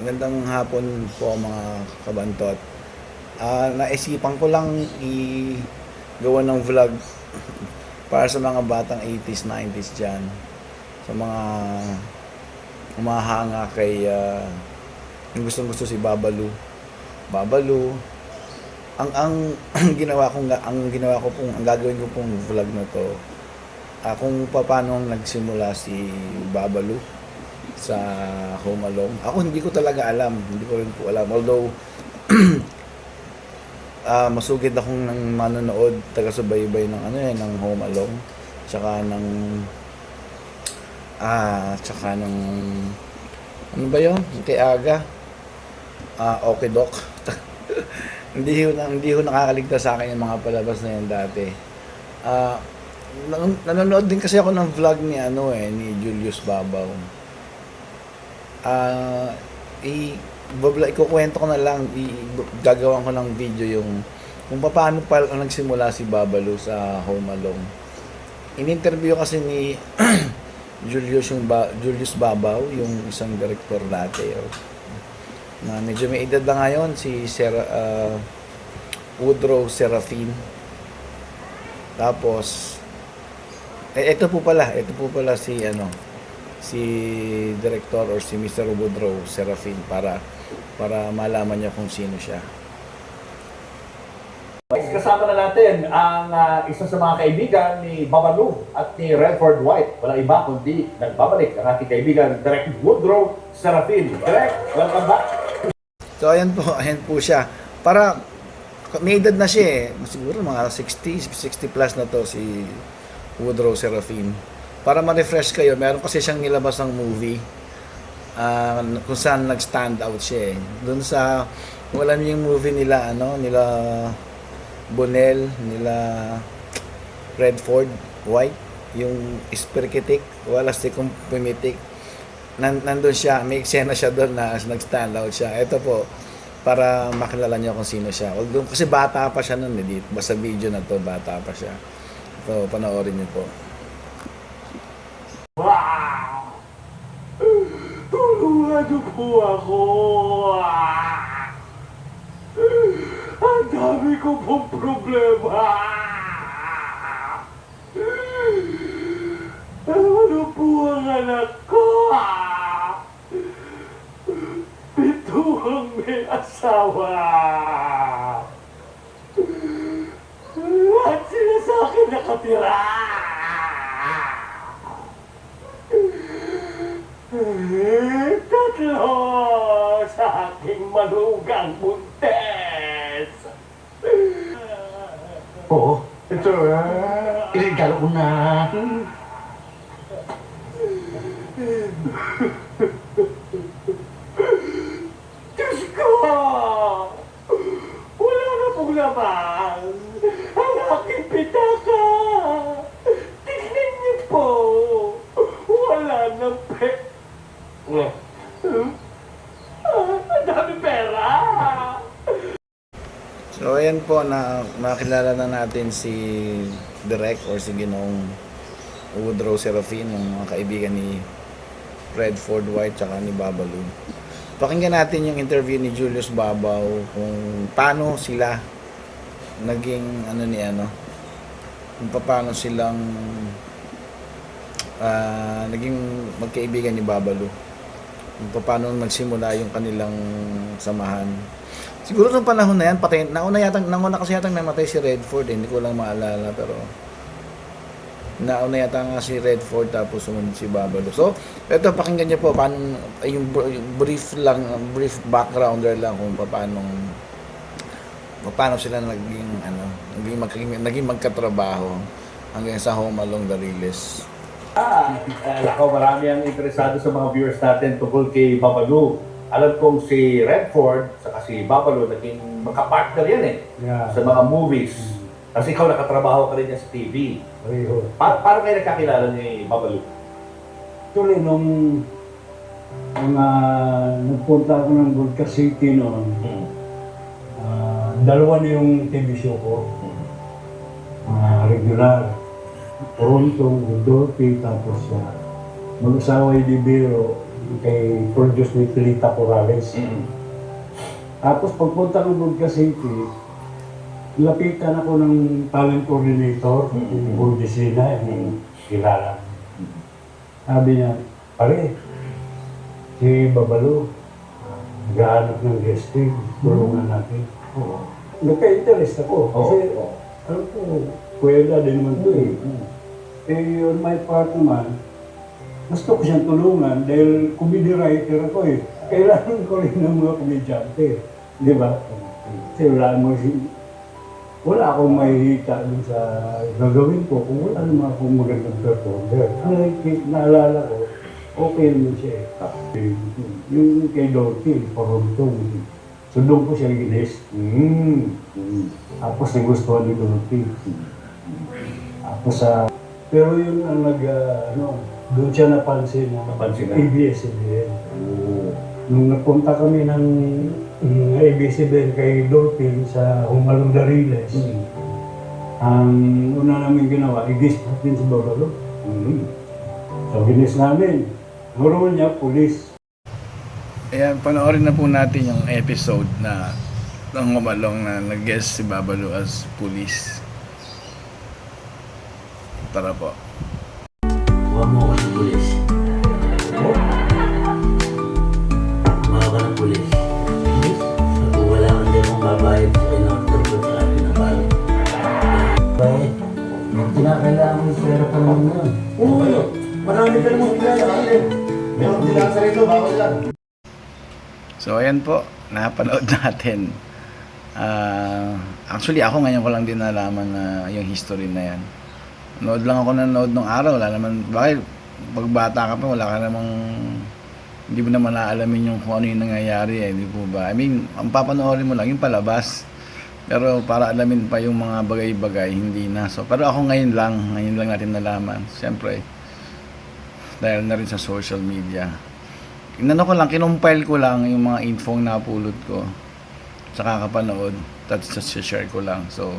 Magandang hapon po mga kabantot. Ah, naisipan ko lang i gawa ng vlog para sa mga batang 80s, 90s dyan. Sa mga humahanga kay ah, yung gustong gusto si Babalu. Babalu. Ang ang, ginawa kong ang ginawa ko pong ang gagawin ko pong vlog na to ah, kung paano nagsimula si Babalu sa Home Alone. Ako hindi ko talaga alam, hindi ko rin po alam. Although ah masugid akong ng manonood, taga-subaybay ng ano eh, ng Home Alone, tsaka ng ah, tsaka ng ano ba 'yon? Kay Aga. Ah, okay doc. hindi na, hindi ko nakakaligtas sa akin yung mga palabas na yan dati. Ah, nan- nanonood din kasi ako ng vlog ni ano eh, ni Julius Babaw. Ah, i babla ikukwento ko na lang, i, gagawan ko ng video yung kung paano pa nagsimula si Babalu sa Home Alone. In-interview kasi ni Julius yung ba, Julius Babaw, yung isang director dati. Oh. Na medyo may edad na ngayon si Sera, ah, Woodrow Serafin. Tapos eh, ito po pala, ito po pala si ano, si director or si Mr. Woodrow Serafin para para malaman niya kung sino siya. Kasama na natin ang ah, isa sa mga kaibigan ni Babalu at ni Redford White. Wala iba kundi nagbabalik ang ating kaibigan, Direk Woodrow Serafin. Direk, welcome back. So ayan po, ayan po siya. Para may edad na siya eh. Siguro mga 60, 60 plus na to si Woodrow Serafin. Para ma-refresh kayo, meron kasi siyang nilabas ng movie ah, kung saan nag-stand out siya eh. Doon sa, wala niyo yung movie nila, ano, nila Bonel, nila Redford, White, yung Spirkitik, wala si kung pumitik. Nan, nandun siya, may eksena siya doon na nag-stand out siya. Ito po, para makilala niyo kung sino siya. Although, kasi bata pa siya noon, eh. Basta video na to, bata pa siya. Ito, panoorin niyo po. Wow! Tulungan niyo po ako! Ang dami ko pong problema! Ano po ang anak ko? Pituhang may asawa! At sila sa akin nakatira! Malugang buntes. Oo. Ito, ah, iregalo ko na. Diyos ko! Wala na pong laman. Ang aking pitaka. Tingnan niyo po. Wala na pe... Hmm? Ah, ang dami pera. So, ayan po, na makilala na natin si Direk or si Ginong Woodrow Serafin, yung mga kaibigan ni Redford White tsaka ni Babalu. Pakinggan natin yung interview ni Julius Babaw kung paano sila naging ano ni ano kung paano silang ah, naging magkaibigan ni Babalu kung paano nagsimula yung kanilang samahan Siguro nung panahon na yan, patay, nauna yata, nauna kasi yata namatay si Redford, eh, hindi ko lang maalala, pero nauna yata nga si Redford tapos sumunod si Babalo. So, eto pakinggan niyo po paano yung, br- yung brief lang, brief backgrounder lang kung paano paano sila naging ano, naging maging, naging magkatrabaho hanggang sa Home Along the Riles. Ah, ako marami ang interesado sa mga viewers natin tungkol kay Babalu. Alam kong si Redford saka si Babalu naging magka-partner yan eh Yeah. sa mga movies. Kasi ikaw nakatrabaho ka rin niya sa TV. Pareho. Pa paano kayo nagkakilala ni Babalu? Tuloy nung mga nagpunta ako ng Bulka City noon, Hmm. ah, dalawa na yung TV show ko. Ah, regular. Toronto, Rodolphe, tapos uh, mag-asawa yung Libero, kay produce ni Pilita Corrales. Mm. Tapos pagpunta ko doon kasi lapitan ako ng talent coordinator, Mm. yung Bundesina, yung kilala. Sabi niya, pare, si Babalo, naghahanap ng guesting, tulungan natin. Oo. Nagka-interest ako kasi Oo. Alam ko, kuwela din naman to eh. Eh, on my part naman, gusto ko siyang tulungan dahil comedy writer ako eh. Kailangan ko rin ng mga komedyante. Di ba? Kasi wala mo si... Wala akong mahihita dun sa gagawin ko kung wala naman akong magandang performer. Ang naalala ko, okay naman siya eh. Yung kay Dorothy, Porontong. So doon ko siya ginis. Mm. Tapos nagustuhan ni Dorothy. Tapos sa... pero yun ang nag... ah, ano, doon siya napansin na Napansin na. ABS-CBN. Oo. Nung napunta kami ng ng ABS-CBN kay Dorothy sa Humalong Dariles, Mm. ang una namin ginawa, i-guest natin si Babalo. Mm. So, ginis namin. Role niya, police. Ayan, panoorin na po natin yung episode na ng umalong na nag-guest si Babalo as police. Tara po. Huwag mo ako ng pulis. Huwag ka ng pulis. Kung wala kang di mong babayad sa in-order ko sa akin na palo. Bayad. Yung kinakailangan mo yung pera pa naman yun. Oo. Marami ka namang kilala. Meron din lang sa rito, bawal lang. So ayan po, napanood natin. Ah, actually ako ngayon ko lang din nalaman na yung history na yan. Nood lang ako nanood nung araw, wala naman, bakit pag bata ka pa, wala ka namang, hindi mo naman naalamin yung kung ano yung nangyayari eh, di po ba? I mean, ang papanoorin mo lang yung palabas. Pero para alamin pa yung mga bagay-bagay, hindi na. So, pero ako ngayon lang, ngayon lang natin nalaman. Siyempre, dahil na rin sa social media inano ko lang, kinumpile ko lang yung mga info na napulot ko sa kakapanood at sa share ko lang. So,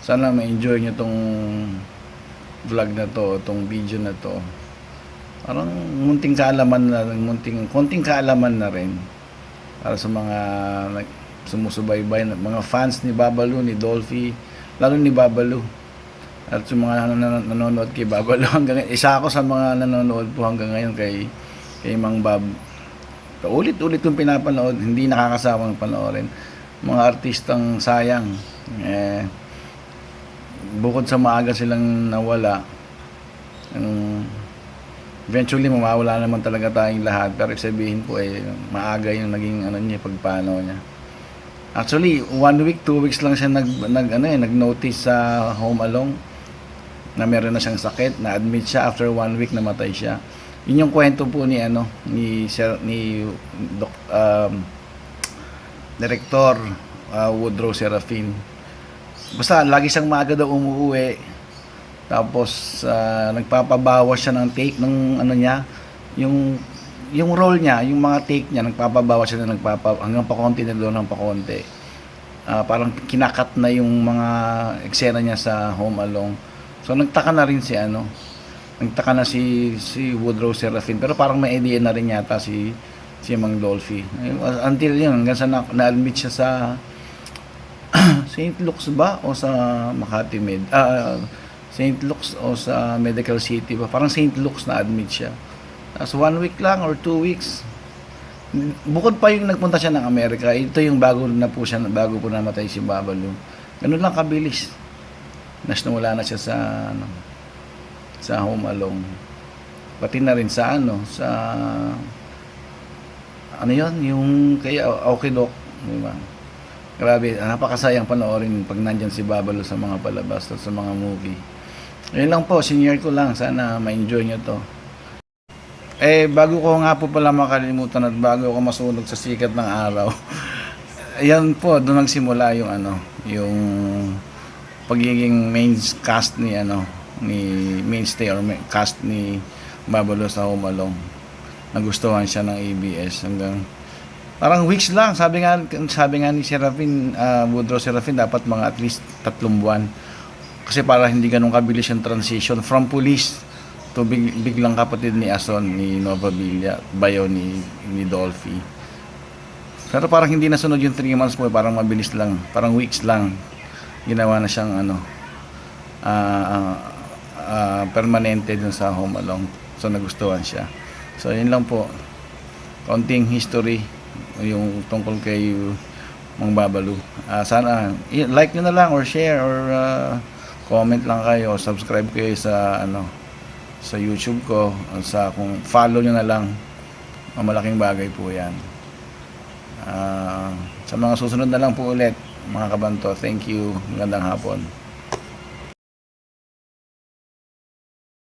sana ma-enjoy nyo tong vlog na to, tong video na to. Parang munting kaalaman na, munting, konting kaalaman na rin para sa mga nag, sumusubaybay, mga fans ni Babalu, ni Dolphy, lalo ni Babalu. At yung mga nan- nan- nanonood kay Babalu hanggang isa ako sa mga nanonood po hanggang ngayon kay kay Mang Bab. Ulit-ulit kong pinapanood, hindi nakakasawang panoorin. Mga artistang sayang. Eh, bukod sa maaga silang nawala, ang eventually mawawala naman talaga tayong lahat. Pero sabihin po eh, maaga yung naging ano niya, pagpano niya. Actually, one week, two weeks lang siya nag, nag, ano, eh, nag-notice sa Home Alone na meron na siyang sakit, na-admit siya after one week namatay siya. Yun yung kwento po ni ano ni Sir ni Doc, um, Director uh, Woodrow Serafin. Basta lagi siyang maaga daw umuwi. Tapos ah, nagpapabawas siya ng take ng ano niya, yung yung role niya, yung mga take niya, nagpapabawas siya na nagpapa hanggang pakonti na doon ng pakonti. Ah, parang kinakat na yung mga eksena niya sa Home Alone. So nagtaka na rin si ano, nagtaka na si si Woodrow Serafin pero parang may idea na rin yata si si Mang Dolphy. Ayun, Until yun, hanggang sa na, na-admit siya sa St. Luke's ba o sa Makati Med? Ah, St. Luke's o sa Medical City ba? Parang St. Luke's na-admit siya. Tapos one week lang or two weeks. Bukod pa yung nagpunta siya ng Amerika, ito yung bago na po siya, bago po namatay si Babalu. Ganun lang kabilis. Nas na siya sa ano, sa Home Alone. Pati na rin sa ano, sa ano yon yung kay Okay Doc, di ba? Grabe, napakasayang panoorin pag nandyan si Babalo sa mga palabas at sa mga movie. Ayun lang po, senior ko lang. Sana ma-enjoy nyo to. Eh, bago ko nga po pala makalimutan at bago ako masunog sa sikat ng araw, ayan po, doon nagsimula yung ano, yung pagiging main cast ni ano, ni mainstay or cast ni Babalo sa Home. Nagustuhan siya ng ABS hanggang parang weeks lang. Sabi nga sabi nga ni Serafin, uh, Woodrow Serafin dapat mga at least tatlong buwan. Kasi para hindi ganun kabilis yung transition from police to big, biglang kapatid ni Ason, ni Nova Villa, bayo ni, ni Dolphy. Pero parang hindi nasunod yung 3 months po, parang mabilis lang, parang weeks lang. Ginawa na siyang ano, ah, ah, ah, permanente dun sa Home Alone. So nagustuhan siya. So yun lang po. Konting history yung tungkol kay Mang Babalu. Ah, sana like nyo na lang or share or ah, comment lang kayo, subscribe kayo sa ano sa YouTube ko, sa kung follow nyo na lang. Malaking bagay po 'yan. Ah, sa mga susunod na lang po ulit, mga kabanto. Thank you. Magandang hapon.